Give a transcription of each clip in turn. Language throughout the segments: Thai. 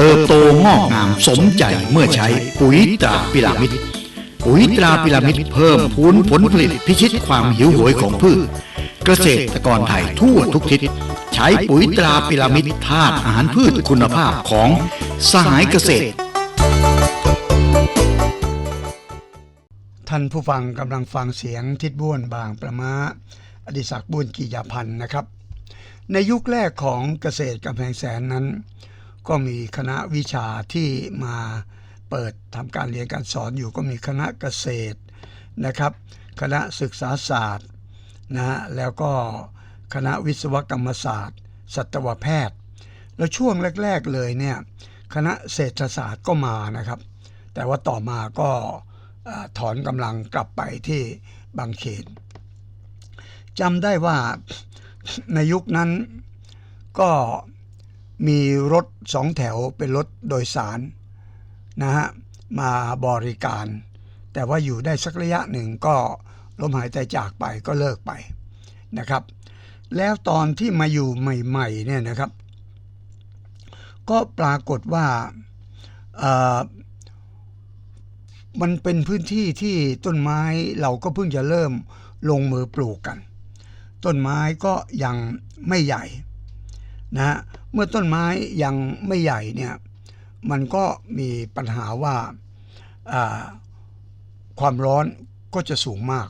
เติบโตงอกงามสมใจเมื่อใช้ปุ๋ยตราพิรามิดปุ๋ยตราพิรามิดเพิ่มพูนผลผลิตพิชิตความหิวโหยของพืช เกษตรกรไทยทั่วทุกทิศ ใช้ปุ๋ยตราพิรามิดธาตุอาหารพืชคุณภาพของสหายเกษตร ท่านผู้ฟังกำลังฟังเสียงทิดบ้วนบางประมาอดิศักดิ์บุญกิยาพันธ์นะครับ ในยุคแรกของเกษตรกำแพงแสนนั้น ก็มีคณะวิชาที่มาเปิดทำการเรียนการสอนอยู่ก็มีคณะเกษตรนะครับ คณะศึกษาศาสตร์นะฮะแล้วก็คณะวิศวกรรมศาสตร์ สัตวแพทย์ แล้วช่วงแรก ๆเลยเนี่ยคณะเศรษฐศาสตร์ก็มานะครับ แต่ว่าต่อมาก็ถอนกำลังกลับไปที่บางเขนจำได้ว่าในยุคนั้นก็ มีรถสองแถวเป็นรถโดยสารนะฮะมาบริการ แต่ว่าอยู่ได้สักระยะหนึ่งก็ล้มหายใจจากไปก็เลิกไปนะครับ แล้วตอนที่มาอยู่ใหม่ๆเนี่ยนะครับ ก็ปรากฏว่ามันเป็นพื้นที่ที่ต้นไม้เราก็เพิ่งจะเริ่มลงมือปลูกกัน ต้นไม้ก็ยังไม่ใหญ่นะ เมื่อต้นไม้ยังไม่ใหญ่เนี่ยมันก็มีปัญหาว่าความร้อนก็จะสูงมาก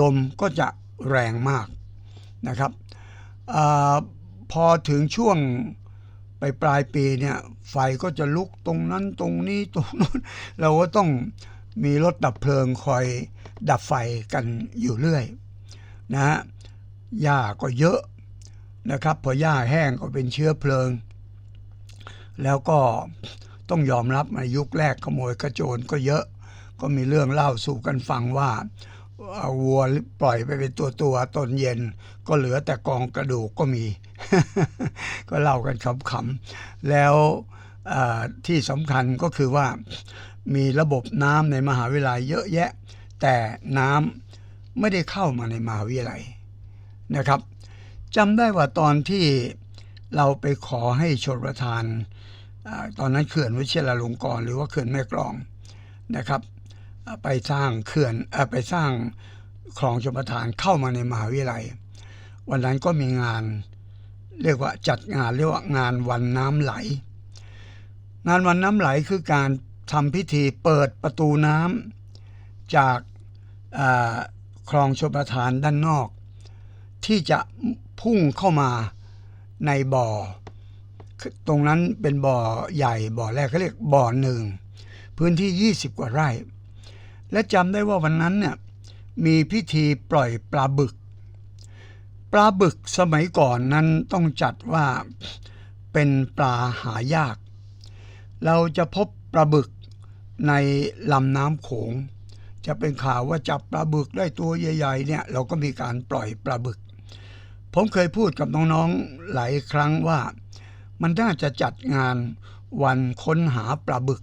ลมก็จะแรงมากนะครับอพอถึงช่วงไปปลายปีเนี่ยไฟก็จะลุกตรงนั้นตรงนี้ตรงนู้นเราก็ต้องมีรถดับเพลิงคอยดับไฟกันอยู่เรื่อยนะฮะหญ้าก็เยอะ นะครับ พอหญ้าแห้งก็เป็นเชื้อเพลิง แล้วก็ต้องยอมรับในยุคแรกขโมยกระโจนก็เยอะ ก็มีเรื่องเล่าสู่กันฟังว่าเอาวัวปล่อยไปเป็นตัวตัวตนเย็น ก็เหลือแต่กองกระดูกก็มี ก็เล่ากันขำๆแล้วที่สำคัญก็คือว่ามีระบบน้ำในมหาวิทยาลัยเยอะแยะ แต่น้ำไม่ได้เข้ามาในมหาวิทยาลัยนะครับ จำได้ว่าตอนที่เราไปขอให้ชนประทานอตอนนั้นเขื่อนวิเชิรลงกรหรือว่าเขื่อนแม่กลองนะครับ ไปสร้างเขื่อนอไปสร้างคลองชลประทานเข้ามาในมหาวิทยาลัย วันนั้นก็มีงานเรียกว่าจัดงานเรียกว่างานวันน้ำไหล งานวันน้ำไหลคือการทำพิธีเปิดประตูน้ำจากคลองชลประทานด้านนอก ที่จะ พุ่งเข้ามาในบ่อ ตรงนั้นเป็นบ่อใหญ่บ่อแรกเขาเรียกบ่อหนึ่ง พื้นที่ 20 กว่าไร่ และจำได้ว่าวันนั้นเนี่ยมีพิธีปล่อยปลาบึก ปลาบึกสมัยก่อนนั้นต้องจัดว่าเป็นปลาหายาก เราจะพบปลาบึกในลำน้ำโขง จะเป็นข่าวว่าจับปลาบึกได้ตัวใหญ่ๆเนี่ยเราก็มีการปล่อยปลาบึก ผมเคยพูดกับน้องๆหลายครั้งว่า มันน่าจะจัดงานวันค้นหาปลาบึก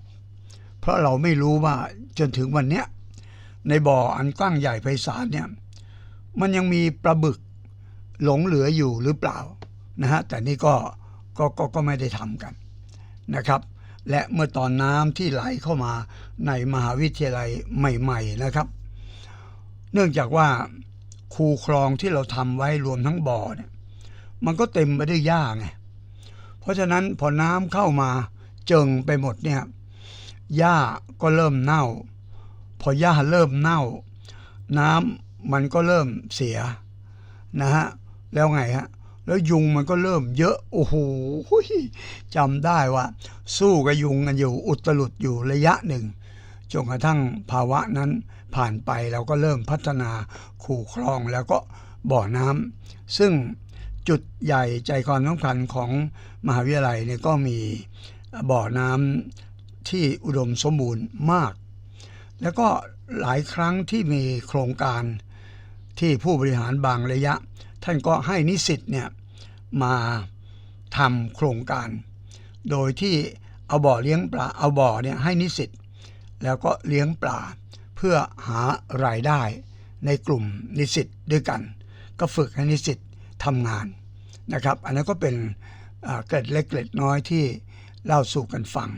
เพราะเราไม่รู้ว่าจนถึงวันเนี้ยในบ่ออันกว้างใหญ่ไพศาลเนี่ยมันยังมีปลาบึกหลงเหลืออยู่หรือเปล่านะฮะแต่นี่ก็ก็ก็ก็ไม่ได้ทำกันนะครับ และเมื่อตอนน้ำที่ไหลเข้ามาในมหาวิทยาลัยใหม่ ๆนะครับ เนื่องจากว่า คูคลองที่เราทำไว้รวมทั้งบ่อเนี่ย มันก็เต็มไปด้วยหญ้าไงเพราะฉะนั้นพอน้ำเข้ามาเจิงไปหมดเนี่ยหญ้าก็เริ่มเน่า พอหญ้าเริ่มเน่า น้ำมันก็เริ่มเสียนะฮะแล้วไงฮะแล้วยุงมันก็เริ่มเยอะ โอ้โหจำได้ว่า สู้กับยุงกันอยู่อุตลุดอยู่ระยะหนึ่ง จนกระทั่งภาวะนั้นผ่านไปเราก็เริ่มพัฒนาคูคลองแล้วก็บ่อน้ำซึ่งจุดใหญ่ใจความสำคัญของมหาวิทยาลัยเนี่ยก็มีบ่อน้ำที่อุดมสมบูรณ์มาก แล้วก็หลายครั้งที่มีโครงการที่ผู้บริหารบางระยะ ท่านก็ให้นิสิตเนี่ยมาทำโครงการ โดยที่เอาบ่อเลี้ยงปลาเอาบ่อเนี่ยให้นิสิต แล้วก็เลี้ยงปลาเพื่อหารายได้ในกลุ่มนิสิตด้วยกัน ก็ฝึกให้นิสิตทำงานนะครับ อันนั้นก็เป็นเกร็ดเล็กเกร็ดน้อยที่เล่าสู่กันฟัง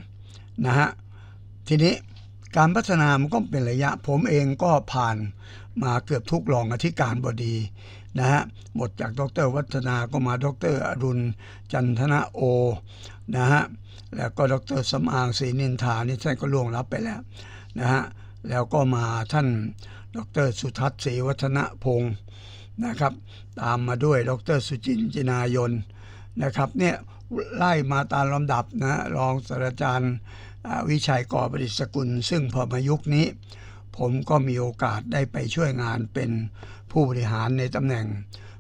นะฮะทีนี้การพัฒนามันก็เป็นระยะผมเองก็ผ่านมาเกือบทุกรองอธิการบดี นะฮะหมดจากดรวัฒนาก็มาดรอรุณจันทนาโอนะฮะแล้วก็ดรสำอางศรีนินทานี่ท่านก็ล่วงลับไปแล้วนะฮะแล้วก็มาท่านดรสุทัศน์ศรีวัฒนพงศ์นะครับ ตามมาด้วยดรสุจินจินายนนะครับเนี่ยไล่มาตามลำดับนะรองศาสตราจารย์วิชัยก่อประดิษฐกุล ซึ่งพอมายุคนี้ ผมก็มีโอกาสได้ไปช่วยงานเป็นผู้บริหารในตำแหน่ง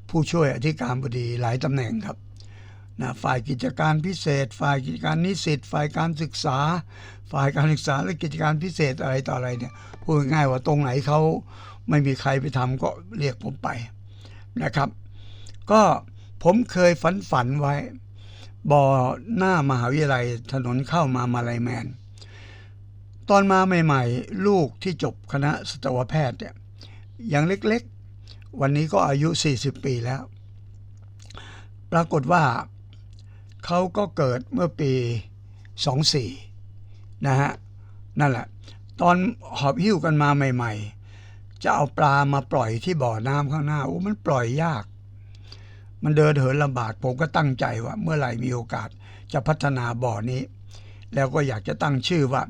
ผู้ช่วยอธิการบดีหลายตำแหน่งครับนะฝ่ายกิจการพิเศษ ฝ่ายกิจการนิสิตฝ่ายการศึกษา ฝ่ายการศึกษาและกิจการพิเศษอะไรต่ออะไรเนี่ยพูดง่ายว่าตรงไหนเขาไม่มีใครไปทำก็เรียกผมไปนะครับ ก็ผมเคยฝันฝันไว้ บ่อหน้ามหาวิทยาลัยถนนเข้ามามาลายแมน ตอนมาใหม่ๆ ลูกที่จบคณะสัตวแพทย์เนี่ยยังเล็กๆ วันนี้ก็อายุ 40 ปีแล้ว ปรากฏว่าเขาก็เกิดเมื่อปี 24 นะฮะ นั่นแหละ ตอนหอบหิ้วกันมาใหม่ ๆ จะเอาปลามาปล่อยที่บ่อน้ำข้างหน้าโอ้มันปล่อยยาก มันเดินเหินลำบากผมก็ตั้งใจว่า เมื่อไหร่มีโอกาสจะพัฒนาบ่อนี้ แล้วก็อยากจะตั้งชื่อว่า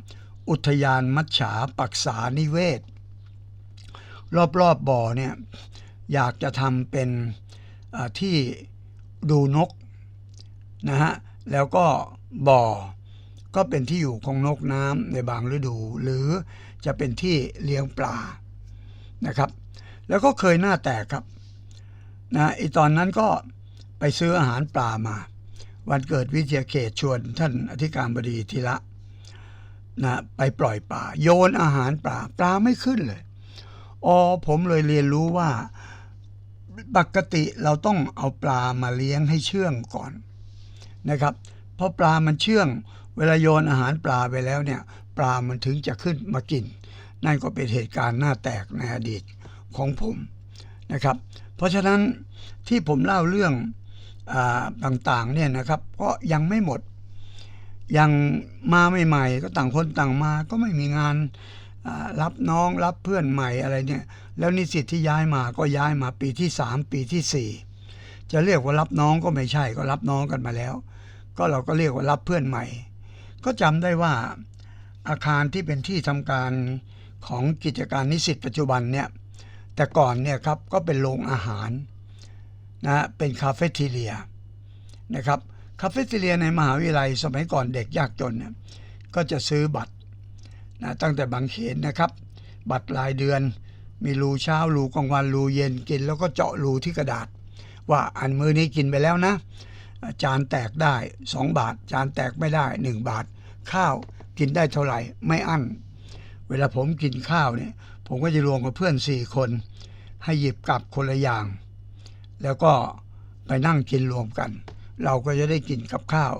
อุทยานมัจฉาปักษานิเวศ รอบๆบบ่อเนี่ยอยากจะทำเป็นที่ดูนกนะฮะแล้วก็บ่อก็เป็นที่อยู่ของนกน้ำในบางฤดู หรือจะเป็นที่เลี้ยงปลานะครับ แล้วก็เคยหน้าแตกครับนะไอตอนนั้นก็ไปซื้ออาหารปลามา วันเกิดวิทยาเขตชวนท่านอธิการบดีทีละ นะไปปล่อยปลาโยนอาหารปลาปลาไม่ขึ้นเลยอ๋อผมเลยเรียนรู้ว่าปกติเราต้องเอาปลามาเลี้ยงให้เชื่องก่อนนะครับเพราะปลามันเชื่อง เวลาโยนอาหารปลาไปแล้วเนี่ย ปลามันถึงจะขึ้นมากิน นั่นก็เป็นเหตุการณ์หน้าแตกในอดีตของผมนะครับ เพราะฉะนั้นที่ผมเล่าเรื่องอต่างๆเนี่ยนะครับก็ยังไม่หมด ยังมาใหม่ๆก็ต่างคนต่างมาก็ไม่มีงานรับน้องรับเพื่อนใหม่อะไรเนี่ย แล้วนิสิตที่ย้ายมาก็ย้ายมาปีที่สามปีที่สี่จะเรียกว่ารับน้องก็ไม่ใช่ก็รับน้องกันมาแล้ว ก็เราก็เรียกว่ารับเพื่อนใหม่ ก็จำได้ว่าอาคารที่เป็นที่ทำการของกิจการนิสิตปัจจุบันเนี่ยแต่ก่อนเนี่ยครับก็เป็นโรงอาหารนะเป็นคาเฟ่ทีเรียนะครับ คาเฟ่เทเลียในมหาวิทยาลัยสมัยก่อนเด็กยากจนเนี่ยก็จะซื้อบัตรนะตั้งแต่บางเขนนะครับ บัตรรายเดือน มีรูเช้ารูกลางวันรูเย็นกิน แล้วก็เจาะรูที่กระดาษ ว่าอันมือนี้กินไปแล้วนะ จานแตกได้ 2 บาท จานแตกไม่ได้ 1 บาท ข้าวกินได้เท่าไหร่ไม่อั้นเวลาผมกินข้าวเนี่ยผมก็จะรวมกับเพื่อน 4 คน ให้หยิบกลับคนละอย่าง แล้วก็ไปนั่งกินรวมกัน เราก็จะได้กินกับข้าว